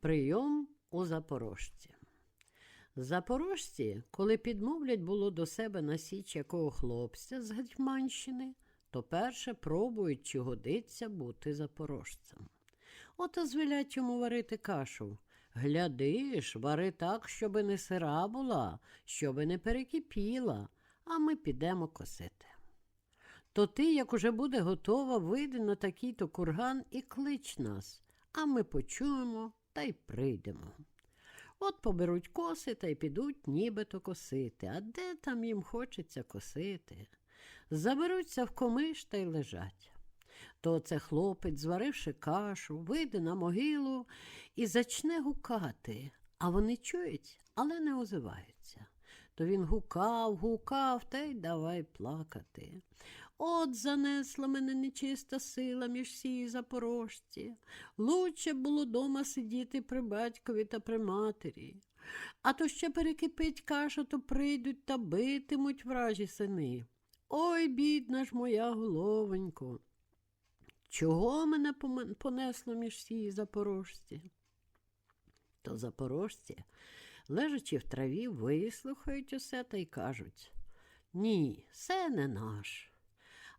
Прийом у запорожці. Запорожці, коли підмовлять було до себе на січ якого хлопця з Гетьманщини, то перше пробують, чи годиться бути запорожцем. Ото звелять йому варити кашу. Глядиш, вари так, щоби не сира була, щоби не перекипіла, а ми підемо косити. То ти, як уже буде готова, вийди на такий-то курган і клич нас, а ми почуємо та й прийдемо. От поберуть коси та й підуть нібито косити, а де там їм хочеться косити? Заберуться в комиш та й лежать. То це хлопець, зваривши кашу, вийде на могилу і зачне гукати, а вони чують, але не озиваються. То він гукав, гукав та й давай плакати. От занесла мене нечиста сила між всі запорожці. Лучше було дома сидіти при батькові та при матері. А то ще перекипить каша, то прийдуть та битимуть вражі сини. Ой, бідна ж моя головонько. Чого мене понесло між всі запорожці? То запорожці, лежачи в траві, вислухають усе та й кажуть ні, це не наш.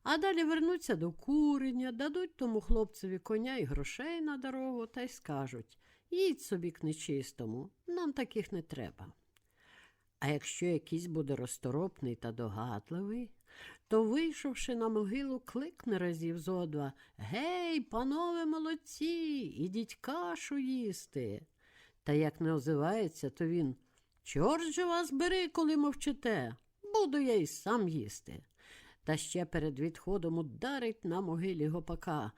А далі вернуться до куреня, дадуть тому хлопцеві коня і грошей на дорогу та й скажуть їдь собі к нечистому, нам таких не треба. А якщо якийсь буде розторопний та догадливий, то, вийшовши на могилу, кликне разів зо два Гей, панове молодці, ідіть кашу їсти. Та як не озивається, то він Чорт же вас бери, коли мовчите, буду я й сам їсти. Та ще перед відходом ударить на могилі гопака.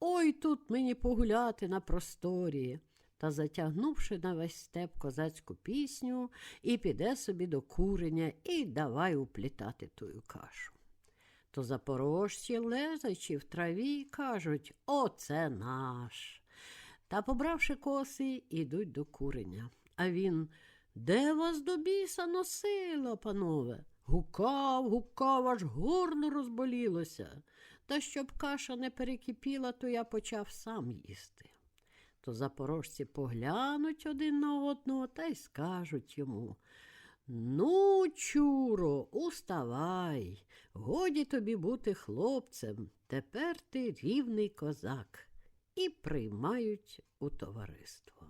Ой тут мені погуляти на просторі. Та затягнувши на весь степ козацьку пісню, і піде собі до куреня і давай уплітати тую кашу. То запорожці, лежачи в траві, кажуть Оце наш. Та, побравши коси, ідуть до куреня. А він Де вас до біса носило, панове? Гукав, гукав, аж горло розболілося. Та щоб каша не перекипіла, то я почав сам їсти. То запорожці поглянуть один на одного та й скажуть йому Ну, чуро, уставай, годі тобі бути хлопцем, тепер ти рівний козак, і приймають у товариство.